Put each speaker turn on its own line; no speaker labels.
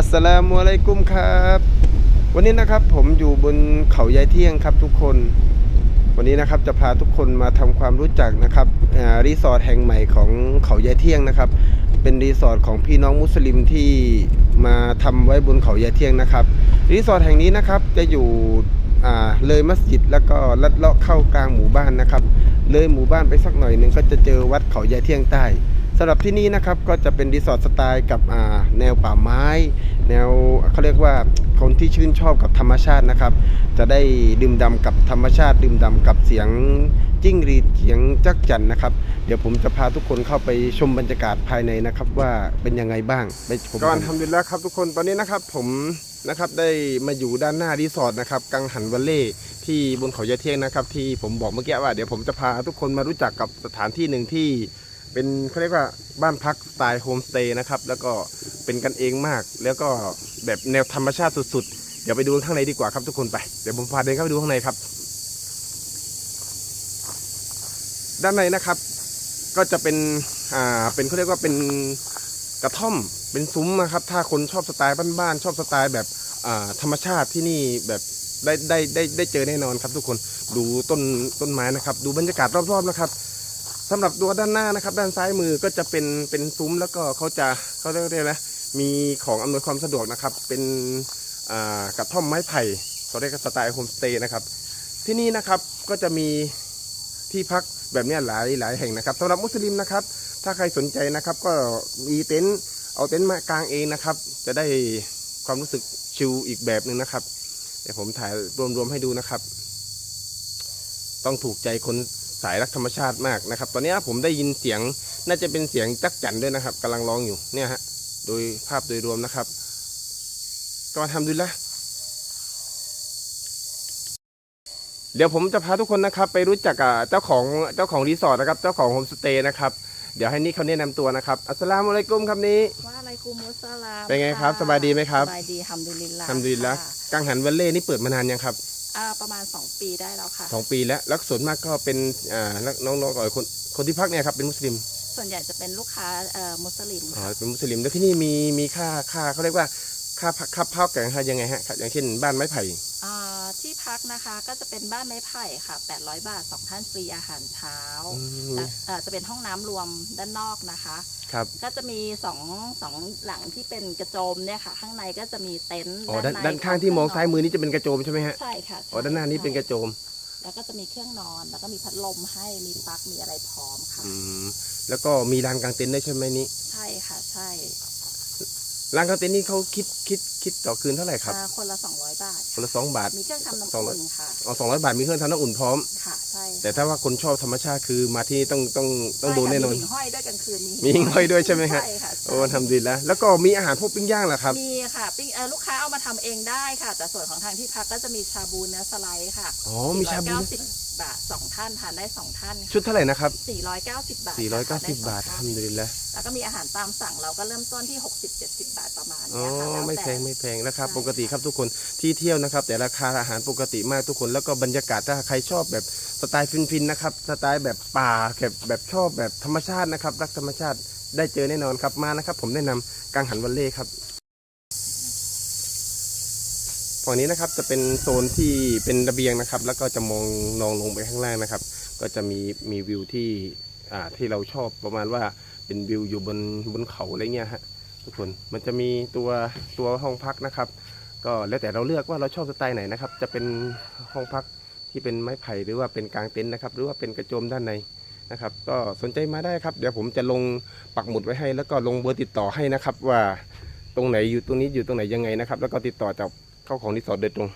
อัสสลามุอะลัยกุมครับ วันนี้นะครับผมอยู่บนเขายายเที่ยงครับทุกคน วันนี้นะครับจะพาทุกคนมาทำความรู้จักนะครับรีสอร์ทแห่งใหม่ของเขายายเที่ยงนะครับ เป็นรีสอร์ทของพี่น้องมุสลิมที่มาทำไว้บนเขายายเที่ยงนะครับ รีสอร์ทแห่งนี้นะครับจะอยู่เลยมัสยิดแล้วก็ลัดเลาะเข้ากลางหมู่บ้านนะครับ เลยหมู่บ้านไปสักหน่อยหนึ่งก็จะเจอวัดเขายายเที่ยงใต้ สำหรับที่นี่นะครับก็จะเป็นรีสอร์ทสไตล์กับแนวป่าไม้ แนวเขาเรียกว่าคนที่ชื่นชอบกับธรรมชาตินะครับ จะได้ดื่มด่ำกับธรรมชาติ ดื่มด่ำกับเสียงจิ้งรีดเสียงจักจั่นนะครับ เดี๋ยวผมจะพาทุกคนเข้าไปชมบรรยากาศภายในนะครับว่าเป็นยังไงบ้างไปชมก่อนทำดีแล้วครับทุกคนตอนนี้นะครับผมนะครับได้มาอยู่ด้านหน้ารีสอร์ทนะครับกังหันวัลเล่ที่บนเขายะเที่ยงนะครับ ที่ผมบอกเมื่อกี้ว่าเดี๋ยวผมจะพาทุกคนมารู้จักกับสถานที่หนึ่งที่ เป็นเขาเรียกว่าบ้านพักสไตล์โฮมสเตย์นะครับ แล้วก็เป็นกันเองมาก แล้วก็แบบแนวธรรมชาติสุดๆ เดี๋ยวไปดูข้างในดีกว่าครับทุกคนไป เดี๋ยวผมพาเดินเข้าไปดูข้างในครับ ด้านในนะครับ ก็จะเป็น อ่า เป็นเขาเรียกว่าเป็นกระท่อม เป็นซุ้มนะครับ ถ้าคนชอบสไตล์บ้านๆ ชอบสไตล์แบบ อ่า ธรรมชาติที่นี่แบบได้ได้ได้ได้เจอแน่นอนครับทุกคน ดูต้นต้นไม้นะครับ ดูบรรยากาศรอบๆนะครับ สำหรับตัวด้านหน้านะครับ ด้านซ้ายมือก็จะเป็นเป็นซุ้มแล้วก็เขาจะเขาเรียกอะไรนะมีของอำนวยความสะดวกนะครับ เป็นกระท่อมไม้ไผ่เขาเรียกสไตล์โฮมสเตย์นะครับ ที่นี่นะครับก็จะมีที่พักแบบนี้หลายหลายแห่งนะครับสำหรับมุสลิมนะครับ ถ้าใครสนใจนะครับ ก็มีเต็นท์เอาเต็นท์มากางเองนะครับ จะได้ความรู้สึกชิลอีกแบบหนึ่งนะครับเดี๋ยวผมถ่ายรวมๆให้ดูนะครับ ต้องถูกใจคน สายรักธรรมชาติมากนะครับ ตอนนี้ผมได้ยินเสียงน่าจะเป็นเสียงจักจั่นด้วยนะครับกำลังร้องอยู่เนี่ยฮะโดยภาพโดยรวมนะครับ ก็ทำดูละเดี๋ยวผมจะพาทุกคนนะครับ ไปรู้จักกับเจ้าของเจ้าของรีสอร์ทนะครับ เจ้าของโฮมสเตย์นะครับเดี๋ยวให้นี่เขาแนะนำตัวนะครับ อัสสลามุอะลัยกุมครับนี้
ว่าอะไรกุมุสลาม
เป็นไงครับะสบายดีไหมครับ
สบายดีทำดุลิลลาห์
ทำดีแล้ว
ค่ะ
กังหันวัลเล่นี่เปิดมานานยังครับ
อ่าประมาณ 2 ปีได้แล้วค่ะ
สองปีแล้วแล้วส่วนมากก็เป็นอ่านักน้องๆก่อนคนคนที่พักเนี่ยครับเป็นมุสลิม
ส่วนใหญ่จะเป็นลูกค้าเอ่อมุสลิม
อ๋อ
ค่ะ
เป็นมุสลิมแล้วที่นี่มีมีค่าค่าเขาเรียกว่าค่าพักค่าพักกันค่ายังไงฮะอย่างเช่นบ้านไม้ไผ่
อ่าที่ พักนะคะ ก็จะเป็นบ้านไม้ไผ่ค่ะ 800 บาท 2 ท่านฟรีอาหารเช้า
อืม
และเอ่อจะเป็นห้องน้ำรวมด้านนอกนะคะ
ครับ
ก็จะมีสองสองหลังที่เป็นกระโจมเนี่ยค่ะ ข้างในก็จะมีเต็นท์
อ๋อด้าน
ใน
ด้านข้างที่มองซ้ายมือนี่จะเป็นกระโจมใช่ไหมฮะ
ใช่ค่ะ
อ๋อ ด้านหน้านี่เป็นกระโจม
แล้วก็จะมีเครื่องนอน แล้วก็มีพัดลมให้ มีปลั๊ก มีอะไรพร้อมค่ะ
อืม แล้วก็มีลานกางเต็นท์ได้วยใช่ไหมนี่
ใช่ค่ะ ใช่
ลานกางเต็นท์นี่เขาคิดคิดคิดต่อคืนเท่าไหร่ครับ
อ่าคนละ 200 บาท
คนละสองบาท
มีเครื่องทำน้ำ
สองร้อย
อุ่นค่ะ
อ๋อสองร้อยบาทมีเครื่องทำน้ำอุ่นพร้อม
ค่ะ ใช่
แต่ถ้าว่าคนชอบธรรมชาติคือมาที่นี่ต้องต้องต้องโดนแน่นอน
ใช่ค่ะมีหิ่งห้อยด้วยกลางคืน
มีหิ่งห้อยด้วยใช่ไหมฮะ
ใช่ค่ะใช่
โอ้ทำดีแล้วแล้วก็มีอาหารพวกปิ้งย่างเหรอครับ
มีค่ะปิ้งเอ่อลูกค้าเอามาทำเองได้ค่ะ แต่ส่วนของทางที่พักก็จะมีชาบูเนื้อสไลด์ค่ะ
อ๋อมีชาบู
490 บาทสองท่านทานได้สองท่าน
ชุดเท่าไหร่นะครับ
490 บาท
490 บาท
ทนได้สองท่น
ทำดีแล้ว
แล้วก็มีอาหารตามสั่งเราก็เริ่มต้นที่ 60-70 บาทประมาณ
อ๋อ
เนี้ยค่ะแล้ว
ไม่
ต่
แพงไม่แพงราคา
ใช่
ปกติครับทุกคนที่เที่ยวนะครับ แต่ราคาอาหารปกติมากทุกคนแล้วก็บรรยากาศถ้าใครชอบแบบสไตล์ฟินๆนะครับสไตล์แบบป่าแบบแบบชอบแบบธรรมชาตินะครับรักธรรมชาติได้เจอแน่นอนครับมานะครับ ผมแนะนำกังหันวัลเล่ครับ ฝั่งนี้นะครับจะเป็นโซนที่เป็นระเบียงนะครับ แล้วก็จะมองนองลงไปข้างล่างนะครับ ก็จะมีมีวิวที่อ่าที่เราชอบประมาณว่าเป็นวิวอยู่บนบนเขาอะไรเงี้ยฮะทุกคนมันจะมีตัวตัวห้องพักนะครับ ก็แล้วแต่เราเลือกว่าเราชอบสไตล์ไหนนะครับ จะเป็นห้องพักที่เป็นไม้ไผ่หรือว่าเป็นกลางเต็นท์นะครับ หรือว่าเป็นกระโจมด้านในนะครับ ก็สนใจมาได้ครับ เดี๋ยวผมจะลงปักหมุดไว้ให้ แล้วก็ลงเบอร์ติดต่อให้นะครับ ว่าตรงไหนอยู่ตรงนี้อยู่ตรงไหนยังไงนะครับ แล้วก็ติดต่อจาก เข้าของรีสอร์ทโดยตรง